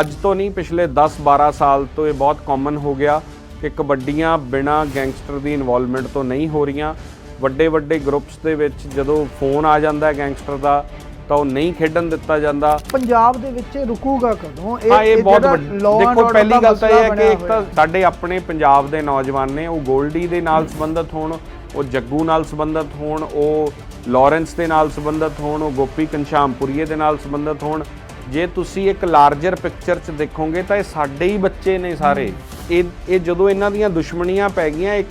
ਅੱਜ ਤੋਂ ਨਹੀਂ ਪਿਛਲੇ 10-12 ਸਾਲ ਤੋਂ ਇਹ ਬਹੁਤ ਕਾਮਨ ਹੋ ਗਿਆ ਕਿ ਕਬੱਡੀਆਂ ਬਿਨਾ ਗੈਂਗਸਟਰ ਦੀ ਇਨਵੋਲਵਮੈਂਟ ਤੋਂ ਨਹੀਂ ਹੋ ਰਹੀਆਂ। ਵੱਡੇ ਵੱਡੇ ਗਰੁੱਪਸ ਦੇ ਵਿੱਚ ਜਦੋਂ ਫੋਨ ਆ ਜਾਂਦਾ ਹੈ ਗੈਂਗਸਟਰ ਦਾ ਤਾਂ ਉਹ ਨਹੀਂ ਖੇਡਣ ਦਿੱਤਾ ਜਾਂਦਾ। ਪੰਜਾਬ ਦੇ ਵਿੱਚ ਇਹ ਰੁਕੂਗਾ ਕਦੋਂ? ਹਾਂ ਇਹ ਬਹੁਤ ਦੇਖੋ ਪਹਿਲੀ ਗੱਲ ਤਾਂ ਇਹ ਹੈ ਕਿ ਇੱਕ ਤਾਂ। ਸਾਡੇ ਆਪਣੇ ਪੰਜਾਬ ਦੇ ਨੌਜਵਾਨ ਨੇ ਉਹ ਗੋਲਡੀ ਦੇ ਨਾਲ ਸੰਬੰਧਿਤ ਹੋਣ ਉਹ ਜੱਗੂ ਨਾਲ ਸੰਬੰਧਿਤ ਹੋਣ ਉਹ ਲਾਰੈਂਸ ਦੇ ਨਾਲ ਸੰਬੰਧਿਤ ਹੋਣ ਉਹ ਗੋਪੀ ਕੰਸ਼ਾਮਪੁਰੀਏ ਦੇ ਨਾਲ ਸੰਬੰਧਿਤ ਹੋਣ ਜੇ ਤੁਸੀਂ ਇੱਕ ਲਾਰਜਰ ਪਿਕਚਰ 'ਚ ਦੇਖੋਗੇ ਤਾਂ ਇਹ ਸਾਡੇ ਹੀ ਬੱਚੇ ਨੇ ਸਾਰੇ। ਇਹ ਇਹ ਜਦੋਂ ਇਹਨਾਂ ਦੀਆਂ ਦੁਸ਼ਮਣੀਆਂ ਪੈ ਗਈਆਂ ਇੱਕ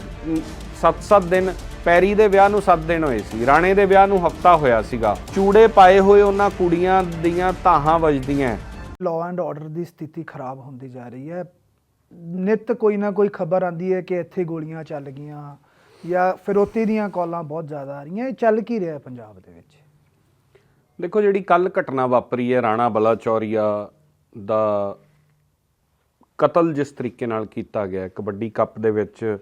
7-7 ਦਿਨ ਪੈਰੀ ਦੇ ਵਿਆਹ ਨੂੰ 7 ਦਿਨ ਹੋਏ ਸੀ ਰਾਣੇ ਦੇ ਵਿਆਹ ਨੂੰ ਹਫਤਾ ਹੋਇਆ ਸੀਗਾ। ਚੂੜੇ ਪਾਏ ਹੋਏ ਉਹਨਾਂ ਕੁੜੀਆਂ ਦੀਆਂ ਧਾਹਾਂ ਵੱਜਦੀਆਂ। ਲਾਅ ਐਂਡ ਆਰਡਰ ਦੀ ਸਥਿਤੀ ਖਰਾਬ ਹੁੰਦੀ ਜਾ ਰਹੀ ਹੈ। ਨਿਤ ਕੋਈ ਨਾ ਕੋਈ ਖਬਰ ਆਂਦੀ ਹੈ ਕਿ ਇੱਥੇ ਗੋਲੀਆਂ ਚੱਲ ਗਈਆਂ ਜਾਂ ਫਿਰੋਤੀ ਦੀਆਂ ਕਾਲਾਂ ਬਹੁਤ ਜ਼ਿਆਦਾ ਆ ਰਹੀਆਂ। ਇਹ ਚੱਲ ਕੀ ਰਿਹਾ ਹੈ ਪੰਜਾਬ ਦੇ ਵਿੱਚ? ਦੇਖੋ ਜਿਹੜੀ ਕੱਲ ਘਟਨਾ ਵਾਪਰੀ ਹੈ, ਰਾਣਾ ਬਲਾਚੌਰੀਆ ਦਾ ਕਤਲ ਜਿਸ ਤਰੀਕੇ ਨਾਲ ਕੀਤਾ ਗਿਆ, ਕਬੱਡੀ ਕੱਪ ਦੇ ਵਿੱਚ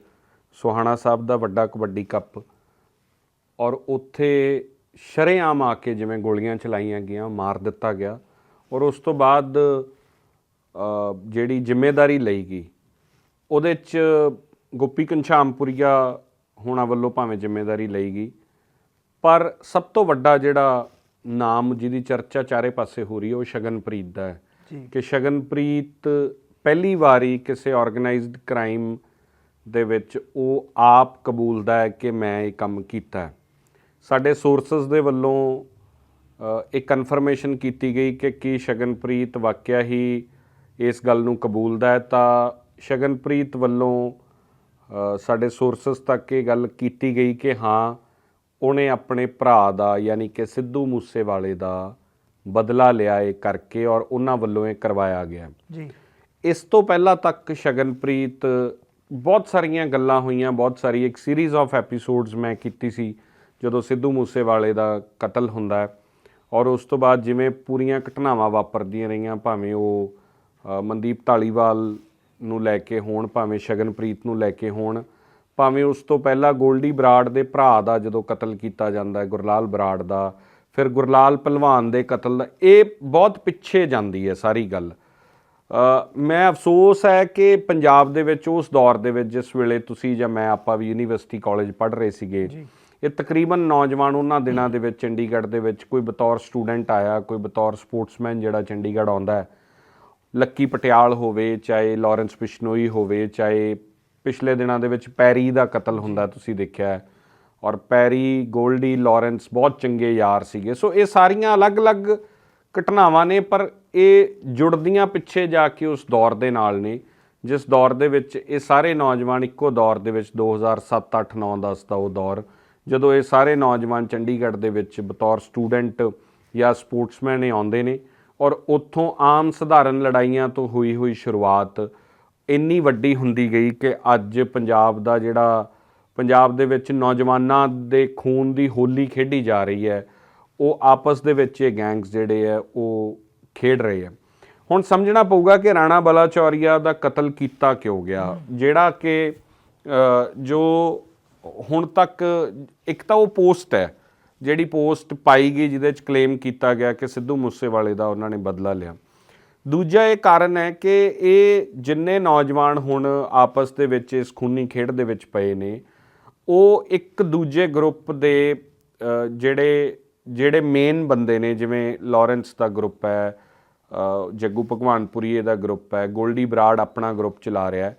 ਸੁਹਾਣਾ ਸਾਹਿਬ ਦਾ ਵੱਡਾ ਕਬੱਡੀ ਕੱਪ ਔਰ ਉੱਥੇ ਸ਼ਰੇਆਮ ਆ ਕੇ ਜਿਵੇਂ ਗੋਲੀਆਂ ਚਲਾਈਆਂ ਗਈਆਂ, ਮਾਰ ਦਿੱਤਾ ਗਿਆ ਔਰ ਉਸ ਤੋਂ ਬਾਅਦ ਜਿਹੜੀ ਜ਼ਿੰਮੇਵਾਰੀ ਲਈ ਗਈ, ਉਹਦੇ 'ਚ ਗੋਪੀ ਕੰਛਾਮਪੁਰੀਆ ਹੋਣਾ ਵੱਲੋਂ ਭਾਵੇਂ ਜ਼ਿੰਮੇਵਾਰੀ ਲਈ ਗਈ, ਪਰ ਸਭ ਤੋਂ ਵੱਡਾ ਜਿਹੜਾ ਨਾਮ ਜਿਹਦੀ ਚਰਚਾ ਚਾਰੇ ਪਾਸੇ ਹੋ ਰਹੀ ਹੈ ਉਹ ਸ਼ਗਨਪ੍ਰੀਤ ਦਾ ਹੈ। ਕਿ ਸ਼ਗਨਪ੍ਰੀਤ ਪਹਿਲੀ ਵਾਰੀ ਕਿਸੇ ਆਰਗੇਨਾਈਜ਼ਡ ਕ੍ਰਾਈਮ ਦੇ ਵਿੱਚ ਉਹ ਆਪ ਕਬੂਲਦਾ ਹੈ ਕਿ ਮੈਂ ਇਹ ਕੰਮ ਕੀਤਾ ਹੈ। ਸਾਡੇ ਸੋਰਸਸ ਦੇ ਵੱਲੋਂ ਇੱਕ ਕਨਫਰਮੇਸ਼ਨ ਕੀਤੀ ਗਈ ਕਿ ਕੀ ਸ਼ਗਨਪ੍ਰੀਤ ਵਾਕਿਆ ਹੀ ਇਸ ਗੱਲ ਨੂੰ ਕਬੂਲਦਾ ਹੈ। ਤਾਂ ਸ਼ਗਨਪ੍ਰੀਤ ਵੱਲੋਂ ਸਾਡੇ ਸੋਰਸਸ ਤੱਕ ਇਹ ਗੱਲ ਕੀਤੀ ਗਈ ਕਿ ਹਾਂ ਉਹਨੇ ਆਪਣੇ ਭਰਾ ਦਾ ਯਾਨੀ ਕਿ ਸਿੱਧੂ ਮੂਸੇਵਾਲੇ ਦਾ ਬਦਲਾ ਲਿਆ ਇਹ ਕਰਕੇ ਔਰ ਉਹਨਾਂ ਵੱਲੋਂ ਇਹ ਕਰਵਾਇਆ ਗਿਆ। ਜੀ। ਇਸ ਤੋਂ ਪਹਿਲਾਂ ਤੱਕ ਸ਼ਗਨਪ੍ਰੀਤ ਬਹੁਤ ਸਾਰੀਆਂ ਗੱਲਾਂ ਹੋਈਆਂ ਬਹੁਤ ਸਾਰੀ ਇੱਕ ਸੀਰੀਜ਼ ਆਫ ਐਪੀਸੋਡਸ ਮੈਂ ਕੀਤੀ ਸੀ ਜਦੋਂ ਸਿੱਧੂ ਮੂਸੇਵਾਲੇ ਦਾ ਕਤਲ ਹੁੰਦਾ ਹੈ ਔਰ ਉਸ ਤੋਂ ਬਾਅਦ ਜਿਵੇਂ ਪੂਰੀਆਂ ਘਟਨਾਵਾਂ ਵਾਪਰਦੀਆਂ ਰਹੀਆਂ ਭਾਵੇਂ ਉਹ ਮਨਦੀਪ ਢਾਲੀਵਾਲ ਨੂੰ ਲੈ ਕੇ ਹੋਣ ਭਾਵੇਂ ਸ਼ਗਨਪ੍ਰੀਤ ਨੂੰ ਲੈ ਕੇ ਹੋਣ ਭਾਵੇਂ ਉਸ ਤੋਂ ਪਹਿਲਾਂ ਗੋਲਡੀ ਬਰਾੜ ਦੇ ਭਰਾ ਦਾ ਜਦੋਂ ਕਤਲ ਕੀਤਾ ਜਾਂਦਾ ਹੈ ਗੁਰਲਾਲ ਬਰਾੜ ਦਾ ਫਿਰ ਗੁਰਲਾਲ ਪਹਿਲਵਾਨ ਦੇ ਕਤਲ ਦਾ ਇਹ ਬਹੁਤ ਪਿੱਛੇ ਜਾਂਦੀ ਹੈ ਸਾਰੀ ਗੱਲ। ਮੈਂ ਅਫਸੋਸ ਹੈ ਕਿ ਪੰਜਾਬ ਦੇ ਵਿੱਚ ਉਸ ਦੌਰ ਦੇ ਵਿੱਚ ਜਿਸ ਵੇਲੇ ਤੁਸੀਂ ਜਾਂ ਮੈਂ ਆਪਾਂ ਵੀ ਯੂਨੀਵਰਸਿਟੀ ਕਾਲਜ ਪੜ੍ਹ ਰਹੇ ਸੀਗੇ ਇਹ ਤਕਰੀਬਨ ਨੌਜਵਾਨ ਉਹਨਾਂ ਦਿਨਾਂ ਦੇ ਵਿੱਚ ਚੰਡੀਗੜ੍ਹ ਦੇ ਵਿੱਚ ਕੋਈ ਬਤੌਰ ਸਟੂਡੈਂਟ ਆਇਆ ਕੋਈ ਬਤੌਰ ਸਪੋਰਟਸਮੈਨ ਜਿਹੜਾ ਚੰਡੀਗੜ੍ਹ ਆਉਂਦਾ ਹੈ। ਲੱਕੀ ਪਟਿਆਲ ਹੋਵੇ ਚਾਹੇ ਲਾਰੈਂਸ ਬਿਸ਼ਨੋਈ ਹੋਵੇ ਚਾਹੇ ਪਿਛਲੇ ਦਿਨਾਂ ਦੇ ਵਿੱਚ ਪੈਰੀ ਦਾ ਕਤਲ ਹੁੰਦਾ ਤੁਸੀਂ ਦੇਖਿਆ ਔਰ ਪੈਰੀ, ਗੋਲਡੀ, ਲਾਰੈਂਸ ਬਹੁਤ ਚੰਗੇ ਯਾਰ ਸੀਗੇ। ਸੋ ਇਹ ਸਾਰੀਆਂ ਅਲੱਗ-ਅਲੱਗ ਘਟਨਾਵਾਂ ਨੇ, ਪਰ ਇਹ ਜੁੜਦੀਆਂ ਪਿੱਛੇ ਜਾ ਕੇ ਉਸ ਦੌਰ ਦੇ ਨਾਲ ਨੇ, ਜਿਸ ਦੌਰ ਦੇ ਵਿੱਚ ਇਹ ਸਾਰੇ ਨੌਜਵਾਨ ਇੱਕੋ ਦੌਰ ਦੇ ਵਿੱਚ 2007 8 9 10 ਦਾ ਉਹ ਦੌਰ, ਜਦੋਂ ਇਹ ਸਾਰੇ ਨੌਜਵਾਨ ਚੰਡੀਗੜ੍ਹ ਦੇ ਵਿੱਚ ਬਤੌਰ ਸਟੂਡੈਂਟ ਜਾਂ ਸਪੋਰਟਸਮੈਨ ਇਹ ਆਉਂਦੇ ਨੇ, ਔਰ ਉੱਥੋਂ ਆਮ ਸਧਾਰਨ ਲੜਾਈਆਂ ਤੋਂ ਹੋਈ ਹੋਈ ਸ਼ੁਰੂਆਤ ਇੰਨੀ ਵੱਡੀ ਹੁੰਦੀ ਗਈ ਕਿ ਅੱਜ ਪੰਜਾਬ ਦਾ ਜਿਹੜਾ, ਪੰਜਾਬ ਦੇ ਵਿੱਚ ਨੌਜਵਾਨਾਂ ਦੇ ਖੂਨ ਦੀ ਹੋਲੀ ਖੇਡੀ ਜਾ ਰਹੀ ਹੈ, ਉਹ ਆਪਸ ਦੇ ਵਿੱਚ ਇਹ ਗੈਂਗਸ ਜਿਹੜੇ ਆ ਉਹ ਖੇਡ ਰਹੇ ਆ ਹੁਣ ਸਮਝਣਾ ਪਊਗਾ ਕਿ ਰਾਣਾ ਬਲਾਚੌਰੀਆ ਦਾ ਕਤਲ ਕੀਤਾ ਕਿਉਂ ਗਿਆ? ਜਿਹੜਾ ਕਿ ਜੋ ਹੁਣ ਤੱਕ ਇੱਕ ਤਾਂ ਉਹ ਪੋਸਟ ਹੈ, ਜਿਹੜੀ ਪੋਸਟ ਪਾਈ ਗਈ ਜਿਹਦੇ ਵਿੱਚ ਕਲੇਮ ਕੀਤਾ ਗਿਆ ਕਿ ਸਿੱਧੂ ਮੂਸੇਵਾਲੇ ਦਾ ਉਹਨਾਂ ਨੇ ਬਦਲਾ ਲਿਆ। ਦੂਜਾ ਇਹ ਕਾਰਨ ਹੈ ਕਿ ਇਹ ਜਿੰਨੇ ਨੌਜਵਾਨ ਹੁਣ ਆਪਸ ਦੇ ਵਿੱਚ ਇਸ ਖੂਨੀ ਖੇਡ ਦੇ ਵਿੱਚ ਪਏ ਨੇ ਉਹ ਇੱਕ ਦੂਜੇ ਗਰੁੱਪ ਦੇ ਜਿਹੜੇ ਜਿਹੜੇ ਮੇਨ ਬੰਦੇ ਨੇ ਜਿਵੇਂ ਲਾਰੈਂਸ ਦਾ ਗਰੁੱਪ ਹੈ ਜੱਗੂ ਭਗਵਾਨਪੁਰੀਏ ਦਾ ਗਰੁੱਪ ਹੈ ਗੋਲਡੀ ਬਰਾੜ ਆਪਣਾ ਗਰੁੱਪ ਚਲਾ ਰਿਹਾ ਹੈ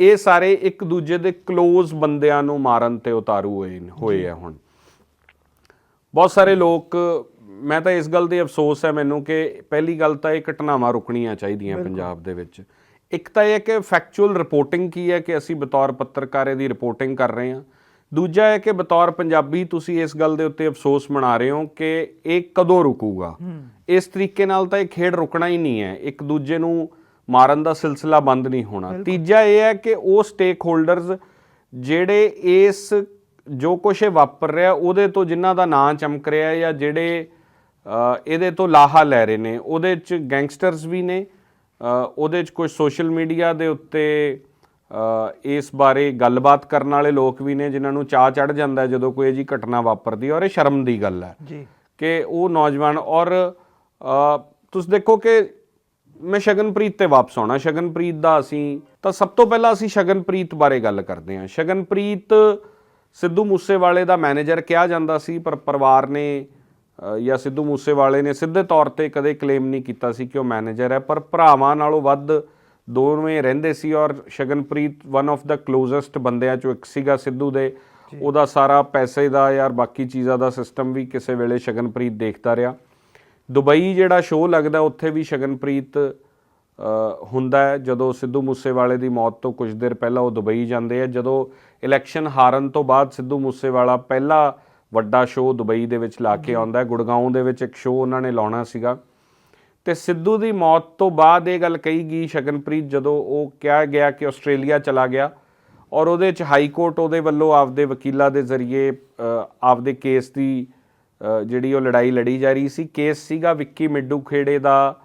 ਇਹ ਸਾਰੇ ਇੱਕ ਦੂਜੇ ਦੇ ক্লোਜ਼ ਬੰਦਿਆਂ ਨੂੰ ਮਾਰਨ ਤੇ ਉਤਾਰੂ ਹੋਏ ਹੋਏ ਆ ਹੁਣ। ਬਹੁਤ ਸਾਰੇ ਲੋਕ ਮੈਂ ਤਾਂ ਇਸ ਗੱਲ ਦੇ ਅਫਸੋਸ ਹੈ ਮੈਨੂੰ ਕਿ ਪਹਿਲੀ ਗੱਲ ਤਾਂ ਇਹ ਘਟਨਾਵਾਂ ਰੁਕਣੀਆਂ ਚਾਹੀਦੀਆਂ ਪੰਜਾਬ ਦੇ ਵਿੱਚ। ਇੱਕ ਤਾਂ ਇਹ ਕਿ ਫੈਕਚੁਅਲ ਰਿਪੋਰਟਿੰਗ ਕੀ ਹੈ ਕਿ ਅਸੀਂ ਬਤੌਰ ਪੱਤਰਕਾਰੇ ਦੀ ਰਿਪੋਰਟਿੰਗ ਕਰ ਰਹੇ ਹਾਂ। ਦੂਜਾ ਹੈ ਕਿ ਬਤੌਰ ਪੰਜਾਬੀ ਤੁਸੀਂ ਇਸ ਗੱਲ ਦੇ ਉੱਤੇ ਅਫਸੋਸ ਮਨਾ ਰਹੇ ਹੋ ਕਿ ਇਹ ਕਦੋਂ ਰੁਕੂਗਾ। ਇਸ ਤਰੀਕੇ ਨਾਲ ਤਾਂ ਇਹ ਖੇਡ ਰੁਕਣਾ ਹੀ ਨਹੀਂ ਹੈ। ਇੱਕ ਦੂਜੇ ਨੂੰ ਮਾਰਨ ਦਾ ਸਿਲਸਿਲਾ ਬੰਦ ਨਹੀਂ ਹੋਣਾ। ਤੀਜਾ ਇਹ ਹੈ ਕਿ ਉਹ ਸਟੇਕ ਹੋਲਡਰਸ ਜਿਹੜੇ ਇਸ ਜੋ ਇਹ ਵਾਪਰ ਰਿਹਾ ਉਹਦੇ ਤੋਂ ਜਿਨ੍ਹਾਂ ਦਾ ਨਾਂ ਚਮਕ ਰਿਹਾ ਜਾਂ ਜਿਹੜੇ ਇਹਦੇ ਤੋਂ ਲਾਹਾ ਲੈ ਰਹੇ ਨੇ। ਉਹਦੇ ਚ ਗੈਂਗਸਟਰਸ ਵੀ ਨੇ। ਉਹਦੇ ਚ ਕੁਝ ਸੋਸ਼ਲ ਮੀਡੀਆ ਦੇ ਉੱਤੇ ਇਸ ਬਾਰੇ ਗੱਲਬਾਤ ਕਰਨ ਵਾਲੇ ਲੋਕ ਵੀ ਨੇ ਜਿਨ੍ਹਾਂ ਨੂੰ ਚਾਹ ਚੜ ਜਾਂਦਾ ਜਦੋਂ ਕੋਈ ਅਜੀ ਘਟਨਾ ਵਾਪਰਦੀ ਔਰ ਇਹ ਸ਼ਰਮ ਦੀ ਗੱਲ ਹੈ ਜੀ। ਕਿ ਉਹ ਨੌਜਵਾਨ ਔਰ ਤੁਸੀਂ ਦੇਖੋ ਕਿ ਮੈਂ ਸ਼ਗਨਪ੍ਰੀਤ ਤੇ ਵਾਪਸ ਆਉਣਾ। ਸ਼ਗਨਪ੍ਰੀਤ ਦਾ ਅਸੀਂ ਤਾਂ ਸਭ ਤੋਂ ਪਹਿਲਾਂ ਅਸੀਂ ਸ਼ਗਨਪ੍ਰੀਤ ਬਾਰੇ ਗੱਲ ਕਰਦੇ ਹਾਂ। ਸ਼ਗਨਪ੍ਰੀਤ ਸਿੱਧੂ ਮੂਸੇਵਾਲੇ ਦਾ ਮੈਨੇਜਰ ਕਿਹਾ ਜਾਂਦਾ ਸੀ ਪਰ ਪਰਿਵਾਰ ਨੇ ਜਾਂ ਸਿੱਧੂ ਮੂਸੇਵਾਲੇ ਨੇ ਸਿੱਧੇ ਤੌਰ ਤੇ ਕਦੇ ਕਲੇਮ ਨਹੀਂ ਕੀਤਾ ਸੀ ਕਿ ਉਹ ਮੈਨੇਜਰ ਹੈ ਪਰ ਭਰਾਵਾਂ ਨਾਲੋਂ ਵੱਧ ਦੋਵੇਂ ਰਹਿੰਦੇ ਸੀ ਔਰ ਸ਼ਗਨਪ੍ਰੀਤ ਵਨ ਆਫ ਦਾ ਕਲੋਜ਼ੈਸਟ ਬੰਦਿਆਂ ਚੋਂ ਇੱਕ ਸੀਗਾ ਸਿੱਧੂ ਦੇ। ਉਹਦਾ ਸਾਰਾ ਪੈਸੇ ਦਾ ਯਾਰ ਬਾਕੀ ਚੀਜ਼ਾਂ ਦਾ ਸਿਸਟਮ ਵੀ ਕਿਸੇ ਵੇਲੇ ਸ਼ਗਨਪ੍ਰੀਤ ਦੇਖਦਾ ਰਿਹਾ। ਦੁਬਈ ਜਿਹੜਾ ਸ਼ੋਅ ਲੱਗਦਾ ਉੱਥੇ ਵੀ ਸ਼ਗਨਪ੍ਰੀਤ ਹੁੰਦਾ ਹੈ। ਜਦੋਂ ਸਿੱਧੂ ਮੂਸੇਵਾਲੇ ਦੀ ਮੌਤ ਤੋਂ ਕੁਝ ਦੇਰ ਪਹਿਲਾਂ ਉਹ ਦੁਬਈ ਜਾਂਦੇ ਆ। ਜਦੋਂ ਇਲੈਕਸ਼ਨ ਹਾਰਨ ਤੋਂ ਬਾਅਦ ਸਿੱਧੂ ਮੂਸੇਵਾਲਾ ਪਹਿਲਾ ਵੱਡਾ ਸ਼ੋਅ ਦੁਬਈ ਦੇ ਵਿੱਚ ਲਾ ਕੇ ਆਉਂਦਾ ਹੈ। ਗੁੜਗਾਉਂ ਦੇ ਵਿੱਚ ਇੱਕ ਸ਼ੋਅ ਉਹਨਾਂ ਨੇ ਲਾਉਣਾ ਸੀਗਾ। ਤੇ ਸਿੱਧੂ ਦੀ ਮੌਤ ਤੋਂ ਬਾਅਦ ਇਹ ਗੱਲ ਕਹੀ ਗਈ ਸ਼ਗਨਪ੍ਰੀਤ ਜਦੋਂ ਉਹ ਕਿਹਾ ਗਿਆ ਕਿ ਆਸਟ੍ਰੇਲੀਆ ਚਲਾ ਗਿਆ ਔਰ ਉਹਦੇ ਚ ਹਾਈ ਕੋਰਟ ਉਹਦੇ ਵੱਲੋਂ ਆਪਦੇ ਵਕੀਲਾਂ ਦੇ ਜ਼ਰੀਏ ਆਪਦੇ ਕੇਸ ਦੀ ਜਿਹੜੀ ਉਹ ਲੜਾਈ ਲੜੀ ਜਾ ਰਹੀ ਸੀ। ਕੇਸ ਸੀਗਾ ਵਿੱਕੀ ਮਿੱਡੂ ਖੇੜੇ ਦਾ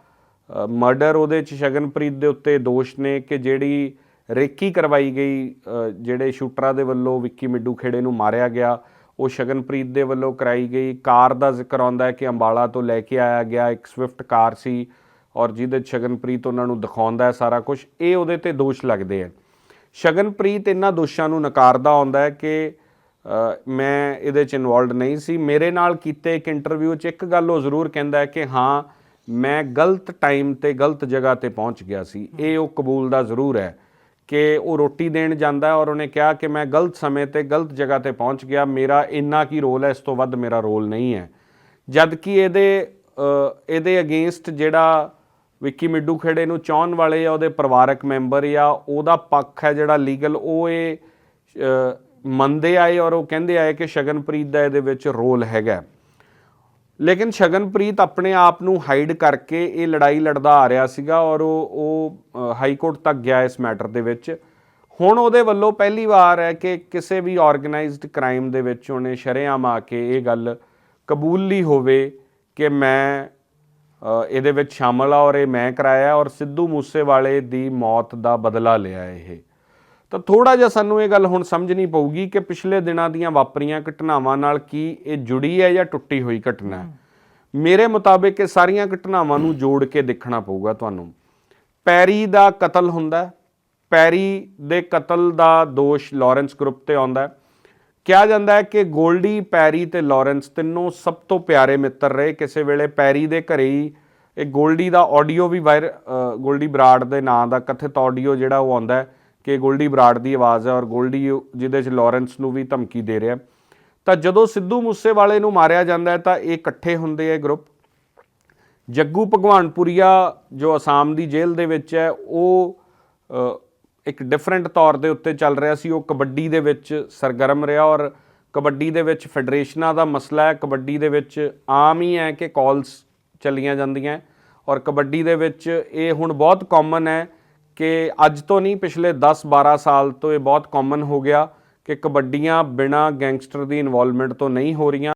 ਮਰਡਰ। ਉਹਦੇ ਚ ਸ਼ਗਨਪ੍ਰੀਤ ਦੇ ਉੱਤੇ ਦੋਸ਼ ਨੇ ਕਿ ਜਿਹੜੀ ਰੇਕੀ ਕਰਵਾਈ ਗਈ ਜਿਹੜੇ ਸ਼ੂਟਰਾਂ ਦੇ ਵੱਲੋਂ ਵਿੱਕੀ ਮਿੱਡੂ ਖੇੜੇ ਨੂੰ ਮਾਰਿਆ ਗਿਆ। ਉਹ ਸ਼ਗਨਪ੍ਰੀਤ ਦੇ ਵੱਲੋਂ ਕਰਾਈ ਗਈ ਕਾਰ ਦਾ ਜ਼ਿਕਰ ਆਉਂਦਾ ਹੈ ਕਿ ਅੰਬਾਲਾ ਤੋਂ ਲੈ ਕੇ ਆਇਆ ਗਿਆ ਇੱਕ ਸਵਿਫਟ ਕਾਰ ਸੀ ਔਰ ਜਿਹਦੇ 'ਚ ਸ਼ਗਨਪ੍ਰੀਤ ਉਹਨਾਂ ਨੂੰ ਦਿਖਾਉਂਦਾ ਹੈ ਸਾਰਾ ਕੁਝ ਇਹ ਉਹਦੇ ਤੇ ਦੋਸ਼ ਲੱਗਦੇ ਆ। ਸ਼ਗਨਪ੍ਰੀਤ ਇਹਨਾਂ ਦੋਸ਼ਾਂ ਨੂੰ ਨਕਾਰਦਾ ਆਉਂਦਾ ਹੈ ਕਿ ਮੈਂ ਇਹਦੇ 'ਚ ਇਨਵੋਲਡ ਨਹੀਂ ਸੀ। ਮੇਰੇ ਨਾਲ ਕੀਤੇ ਇੱਕ ਇੰਟਰਵਿਊ 'ਚ ਇੱਕ ਗੱਲ ਉਹ ਜ਼ਰੂਰ ਕਹਿੰਦਾ ਹੈ ਕਿ ਹਾਂ, ਮੈਂ ਗਲਤ ਟਾਈਮ ਤੇ ਗਲਤ ਜਗ੍ਹਾ ਤੇ ਪਹੁੰਚ ਗਿਆ ਸੀ। ਇਹ ਉਹ ਕਬੂਲ ਦਾ ਜ਼ਰੂਰ ਹੈ। ਕਿ ਉਹ ਰੋਟੀ ਦੇਣ ਜਾਂਦਾ ਔਰ ਉਹਨੇ ਕਿਹਾ ਕਿ ਮੈਂ ਗਲਤ ਸਮੇਂ ਤੇ ਗਲਤ ਜਗ੍ਹਾ ਤੇ ਪਹੁੰਚ ਗਿਆ, ਮੇਰਾ ਇੰਨਾ ਕੀ ਰੋਲ ਹੈ, ਇਸ ਤੋਂ ਵੱਧ ਮੇਰਾ ਰੋਲ ਨਹੀਂ ਹੈ। ਜਦ ਕਿ ਇਹਦੇ ਇਹਦੇ ਅਗੇਂਸਟ ਜਿਹੜਾ ਵਿੱਕੀ ਮਿੱਡੂ ਖੇੜੇ ਨੂੰ ਚਾਹਣ ਵਾਲੇ ਆ, ਉਹਦੇ ਪਰਿਵਾਰਕ ਮੈਂਬਰ ਜਾਂ ਉਹਦਾ ਪੱਖ ਹੈ ਜਿਹੜਾ ਲੀਗਲ, ਉਹ ਇਹ ਮੰਨਦੇ ਆਏ ਔਰ ਉਹ ਕਹਿੰਦੇ ਆਏ ਕਿ ਸ਼ਗਨਪ੍ਰੀਤ ਦਾ ਇਹਦੇ ਵਿੱਚ ਰੋਲ ਹੈਗਾ। ਲੇਕਿਨ ਸ਼ਗਨਪ੍ਰੀਤ ਆਪਣੇ ਆਪ ਨੂੰ ਹਾਈਡ ਕਰਕੇ ਇਹ ਲੜਾਈ ਲੜਦਾ ਆ ਰਿਹਾ ਸੀਗਾ ਔਰ ਉਹ ਉਹ ਹਾਈ ਕੋਰਟ ਤੱਕ ਗਿਆ ਇਸ ਮੈਟਰ ਦੇ ਵਿੱਚ। ਹੁਣ ਉਹਦੇ ਵੱਲੋਂ ਪਹਿਲੀ ਵਾਰ ਹੈ ਕਿ ਕਿਸੇ ਵੀ ਆਰਗੇਨਾਈਜ਼ਡ ਕ੍ਰਾਈਮ ਦੇ ਵਿੱਚ ਉਹਨੇ ਸ਼ਰੇਆਮ ਆ ਕੇ ਇਹ ਗੱਲ ਕਬੂਲ ਲਈ ਹੋਵੇ ਕਿ ਮੈਂ ਇਹਦੇ ਵਿੱਚ ਸ਼ਾਮਲ ਆ ਔਰ ਇਹ ਮੈਂ ਕਰਾਇਆ ਔਰ ਸਿੱਧੂ ਮੂਸੇਵਾਲੇ ਦੀ ਮੌਤ ਦਾ ਬਦਲਾ ਲਿਆ ਇਹ। ਤਾਂ ਥੋੜਾ ਜਿਹਾ ਸਾਨੂੰ ਇਹ ਗੱਲ ਹੁਣ ਸਮਝਣੀ ਪਊਗੀ ਕਿ ਪਿਛਲੇ ਦਿਨਾਂ ਦੀਆਂ ਵਾਪਰੀਆਂ ਘਟਨਾਵਾਂ ਨਾਲ ਕੀ ਇਹ ਜੁੜੀ ਹੈ ਜਾਂ ਟੁੱਟੀ ਹੋਈ ਘਟਨਾ ਹੈ। ਮੇਰੇ ਮੁਤਾਬਿਕ ਇਹ ਸਾਰੀਆਂ ਘਟਨਾਵਾਂ ਨੂੰ ਜੋੜ ਕੇ ਦੇਖਣਾ ਪਊਗਾ ਤੁਹਾਨੂੰ। ਪੈਰੀ ਦਾ ਕਤਲ ਹੁੰਦਾ ਪੈਰੀ ਦੇ ਕਤਲ ਦਾ ਦੋਸ਼ ਲਾਰੈਂਸ ਗਰੁੱਪ ਤੇ ਆਉਂਦਾ ਕਿਹਾ ਜਾਂਦਾ ਹੈ ਕਿ ਗੋਲਡੀ ਪੈਰੀ ਤੇ ਲਾਰੈਂਸ ਤਿੰਨੋਂ ਸਭ ਤੋਂ ਪਿਆਰੇ ਮਿੱਤਰ ਰਹੇ। ਕਿਸੇ ਵੇਲੇ ਪੈਰੀ ਦੇ ਘਰੇ ਹੀ ਇਹ ਗੋਲਡੀ ਦਾ ਆਡੀਓ ਵੀ ਵਾਇਰ ਅ, ਗੋਲਡੀ ਬਰਾੜ ਦੇ ਨਾਂ ਦਾ ਕਥਿਤ ਆਡੀਓ ਜਿਹੜਾ ਉਹ ਆਉਂਦਾ ਹੈ। ਕਿ ਗੋਲਡੀ ਬਰਾੜ ਦੀ ਆਵਾਜ਼ ਹੈ ਔਰ ਗੋਲਡੀ ਜਿਹਦੇ 'ਚ ਲਾਰੈਂਸ ਨੂੰ ਵੀ ਧਮਕੀ ਦੇ ਰਿਹਾ ਤਾਂ ਜਦੋਂ ਸਿੱਧੂ ਮੂਸੇਵਾਲੇ ਨੂੰ ਮਾਰਿਆ ਜਾਂਦਾ ਹੈ ਤਾਂ ਇਹ ਇਕੱਠੇ ਹੁੰਦੇ ਹੈ ਗਰੁੱਪ। ਜੱਗੂ ਭਗਵਾਨਪੁਰੀਆ ਜੋ ਅਸਾਮ ਦੀ ਜੇਲ੍ਹ ਦੇ ਵਿੱਚ ਹੈ, ਉਹ ਇੱਕ ਡਿਫਰੈਂਟ ਤੌਰ ਦੇ ਉੱਤੇ ਚੱਲ ਰਿਹਾ ਸੀ। ਉਹ ਕਬੱਡੀ ਦੇ ਵਿੱਚ ਸਰਗਰਮ ਰਿਹਾ ਔਰ ਕਬੱਡੀ ਦੇ ਵਿੱਚ ਫੈਡਰੇਸ਼ਨਾਂ ਦਾ ਮਸਲਾ ਹੈ। ਕਬੱਡੀ ਦੇ ਵਿੱਚ ਆਮ ਹੀ ਹੈ ਕਿ ਕਾਲਸ ਚੱਲੀਆਂ ਜਾਂਦੀਆਂ ਔਰ ਕਬੱਡੀ ਦੇ ਵਿੱਚ ਇਹ ਹੁਣ ਬਹੁਤ ਕਾਮਨ ਹੈ ਕਿ ਅੱਜ ਤੋਂ ਨਹੀਂ, ਪਿਛਲੇ 10-12 ਸਾਲ ਤੋਂ ਇਹ ਬਹੁਤ ਕਾਮਨ ਹੋ ਗਿਆ ਕਿ ਕਬੱਡੀਆਂ ਬਿਨਾ ਗੈਂਗਸਟਰ ਦੀ ਇਨਵੋਲਵਮੈਂਟ ਤੋਂ ਨਹੀਂ ਹੋ ਰਹੀਆਂ।